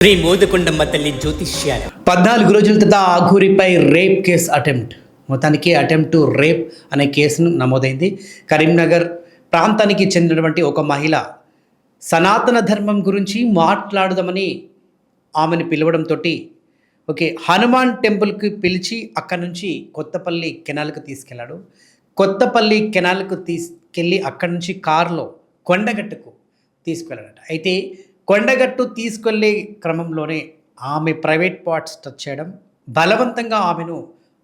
శ్రీ మోదకొండమ్మ తల్లి జ్యోతిష్యాల. పద్నాలుగు రోజుల తర్వాత ఆఘూరిపై రేప్ కేసు అటెంప్ట్. మొత్తానికి అటెంప్ట్ టు రేప్ అనే కేసును నమోదైంది. కరీంనగర్ ప్రాంతానికి చెందినటువంటి ఒక మహిళ సనాతన ధర్మం గురించి మాట్లాడదామని ఆమెను పిలవడంతో ఓకే హనుమాన్ టెంపుల్కి పిలిచి అక్కడి నుంచి కొత్తపల్లి కెనాల్కి తీసుకెళ్ళాడు కొత్తపల్లి కెనాల్కు తీసుకెళ్ళి అక్కడి నుంచి కారులో కొండగట్టుకు తీసుకెళ్ళాడట అయితే కొండగట్టు తీసుకెళ్ళే క్రమంలోనే ఆమె ప్రైవేట్ పార్ట్స్ టచ్ చేయడం బలవంతంగా ఆమెను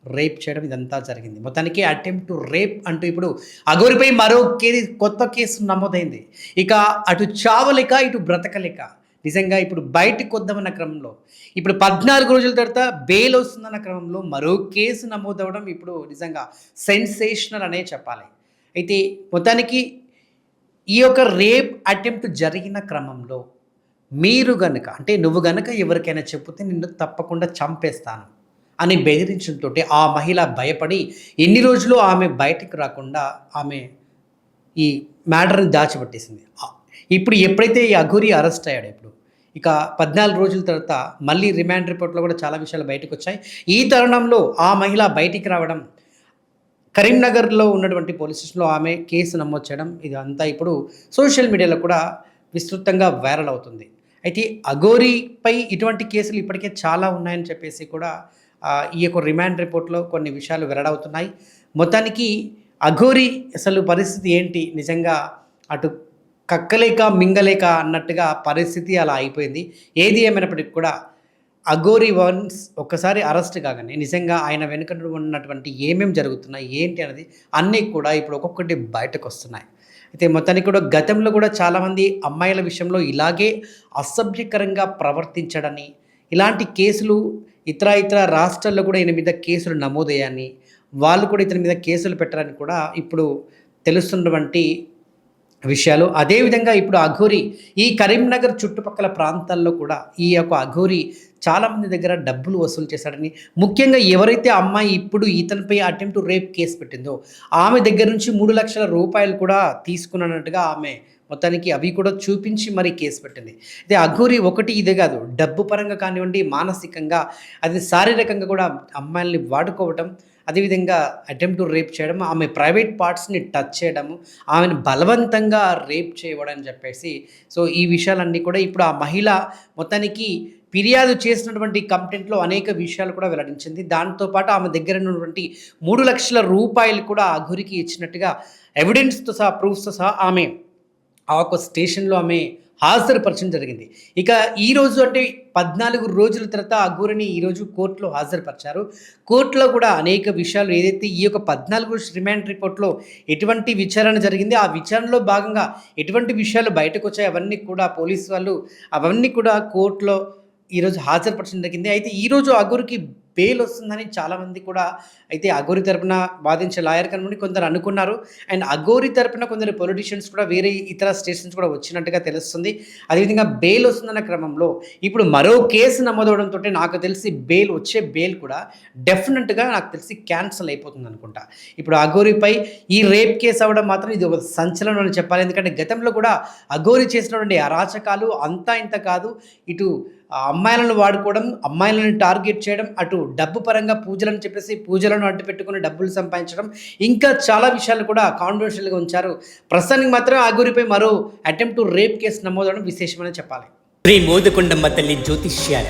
రేప్ చేయడం ఇదంతా జరిగింది. మొత్తానికి అటెంప్ట్ టు రేప్ అంటూ ఇప్పుడు అగోరిపై మరో కేసు కొత్త కేసు నమోదైంది. ఇక అటు చావలేక ఇటు బ్రతకలేక నిజంగా ఇప్పుడు బయటకు వద్దామన్న క్రమంలో ఇప్పుడు పద్నాలుగు రోజుల తర్వాత బెయిల్ వస్తుందన్న క్రమంలో మరో కేసు నమోదవడం ఇప్పుడు నిజంగా సెన్సేషనల్ అనే చెప్పాలి. అయితే మొత్తానికి ఈ యొక్క రేప్ అటెంప్ట్ జరిగిన క్రమంలో మీరు గనుక అంటే నువ్వు గనుక ఎవరికైనా చెప్తే నిన్ను తప్పకుండా చంపేస్తాను అని బెదిరించడంతో ఆ మహిళ భయపడి ఎన్ని రోజులు ఆమె బయటకు రాకుండా ఆమె ఈ మ్యాటర్ని దాచిపెట్టేసింది. ఇప్పుడు ఎప్పుడైతే ఈ అఘోరి అరెస్ట్ అయ్యాడు ఇప్పుడు ఇక పద్నాలుగు రోజుల తర్వాత మళ్ళీ రిమాండ్ రిపోర్ట్లో కూడా చాలా విషయాలు బయటకు వచ్చాయి. ఈ తరుణంలో ఆ మహిళ బయటికి రావడం కరీంనగర్లో ఉన్నటువంటి పోలీస్ స్టేషన్లో ఆమె కేసు నమోదు చేయడం ఇదంతా ఇప్పుడు సోషల్ మీడియాలో కూడా విస్తృతంగా వైరల్ అవుతుంది. అయితే అఘోరీపై ఇటువంటి కేసులు ఇప్పటికే చాలా ఉన్నాయని చెప్పేసి కూడా ఈ యొక్క రిమాండ్ రిపోర్ట్లో కొన్ని విషయాలు వెల్లడవుతున్నాయి. మొత్తానికి అఘోరి అసలు పరిస్థితి ఏంటి? నిజంగా అటు కక్కలేక మింగలేక అన్నట్టుగా పరిస్థితి అలా అయిపోయింది. ఏది ఏమైనప్పటికీ కూడా అఘోరి వన్స్ ఒక్కసారి అరెస్ట్ కాగానే నిజంగా ఆయన వెనుక ఉన్నటువంటి ఏమేమి జరుగుతున్నాయి? ఏంటి అనేది అన్నీ కూడా ఇప్పుడు ఒక్కొక్కటి బయటకు వస్తున్నాయి. అయితే మొత్తానికి కూడా గతంలో కూడా చాలామంది అమ్మాయిల విషయంలో ఇలాగే అసభ్యకరంగా ప్రవర్తించడని ఇలాంటి కేసులు ఇతర ఇతర రాష్ట్రాల్లో కూడా ఈయన మీద కేసులు నమోదయ్యాయని వాళ్ళు కూడా ఇతని మీద కేసులు పెట్టారని కూడా ఇప్పుడు తెలుస్తున్నటువంటి విషయాలు. అదేవిధంగా ఇప్పుడు అఘోరి ఈ కరీంనగర్ చుట్టుపక్కల ప్రాంతాల్లో కూడా ఈ యొక్క అఘోరి చాలామంది దగ్గర డబ్బులు వసూలు చేశాడని ముఖ్యంగా ఎవరైతే అమ్మాయి ఇప్పుడు ఇతనిపై అటెంప్ట్ రేప్ కేసు పెట్టిందో ఆమె దగ్గర నుంచి మూడు లక్షల రూపాయలు కూడా తీసుకున్నట్టుగా ఆమె మొత్తానికి అవి కూడా చూపించి మరి కేసు పెట్టింది. అయితే అఘోరి ఒకటి ఇదే కాదు డబ్బు పరంగా కానివ్వండి మానసికంగా అది శారీరకంగా కూడా అమ్మాయిల్ని వాడుకోవటం అదేవిధంగా అటెంప్ట్ రేప్ చేయడం ఆమె ప్రైవేట్ పార్ట్స్ని టచ్ చేయడము ఆమెను బలవంతంగా రేప్ చేయడం అని చెప్పేసి సో ఈ విషయాలన్నీ కూడా ఇప్పుడు ఆ మహిళ మొత్తానికి ఫిర్యాదు చేసినటువంటి కంప్లైంట్లో అనేక విషయాలు కూడా వెల్లడించింది. దాంతోపాటు ఆమె దగ్గర ఉన్నటువంటి మూడు లక్షల రూపాయలు కూడా ఆ గురికి ఇచ్చినట్టుగా ఎవిడెన్స్తో సహా ప్రూఫ్స్తో సహా ఆమె ఆ ఒక స్టేషన్లో ఆమె హాజరుపరచడం జరిగింది. ఇక ఈరోజు అంటే పద్నాలుగు రోజుల తర్వాత ఆ గురిని ఈరోజు కోర్టులో హాజరుపరిచారు. కోర్టులో కూడా అనేక విషయాలు ఏదైతే ఈ యొక్క పద్నాలుగు రోజు రిమాండ్ రిపోర్ట్లో ఎటువంటి విచారణ జరిగింది ఆ విచారణలో భాగంగా ఎటువంటి విషయాలు బయటకు వచ్చాయి అవన్నీ కూడా పోలీసు వాళ్ళు అవన్నీ కూడా కోర్టులో ఈరోజు హాజరుపరచడం జరిగింది. అయితే ఈరోజు అగురికి బెయిల్ వస్తుందని చాలామంది కూడా అయితే అఘోరి తరపున వాదించే లాయర్ కనుమని కొందరు అనుకున్నారు. అండ్ అఘోరి తరపున కొందరు పొలిటీషియన్స్ కూడా వేరే ఇతర స్టేషన్స్ కూడా వచ్చినట్టుగా తెలుస్తుంది. అదేవిధంగా బెయిల్ వస్తుందన్న క్రమంలో ఇప్పుడు మరో కేసు నమోదవడంతో నాకు తెలిసి బెయిల్ వచ్చే బెయిల్ కూడా డెఫినెట్గా నాకు తెలిసి క్యాన్సిల్ అయిపోతుంది అనుకుంటా. ఇప్పుడు అఘోరిపై ఈ రేప్ కేసు అవ్వడం మాత్రం ఇది ఒక సంచలనం అని చెప్పాలి. ఎందుకంటే గతంలో కూడా అఘోరి చేసినటువంటి అరాచకాలు అంతా ఇంత కాదు. ఇటు అమ్మాయిలను వాడుకోవడం అమ్మాయిలను టార్గెట్ చేయడం అటు డబ్బు పరంగా పూజలని చెప్పేసి పూజలను అడ్డు పెట్టుకుని డబ్బులు సంపాదించడం ఇంకా చాలా విషయాలు కూడా కాంట్రవర్షియల్గా ఉంచారు. ప్రస్తుతానికి మాత్రం ఆ గురిపై మరో అటెంప్ట్ రేప్ కేసు నమోదవడం విశేషమని చెప్పాలి. శ్రీ మోదకొండమ్మ తల్లి జ్యోతిష్యాల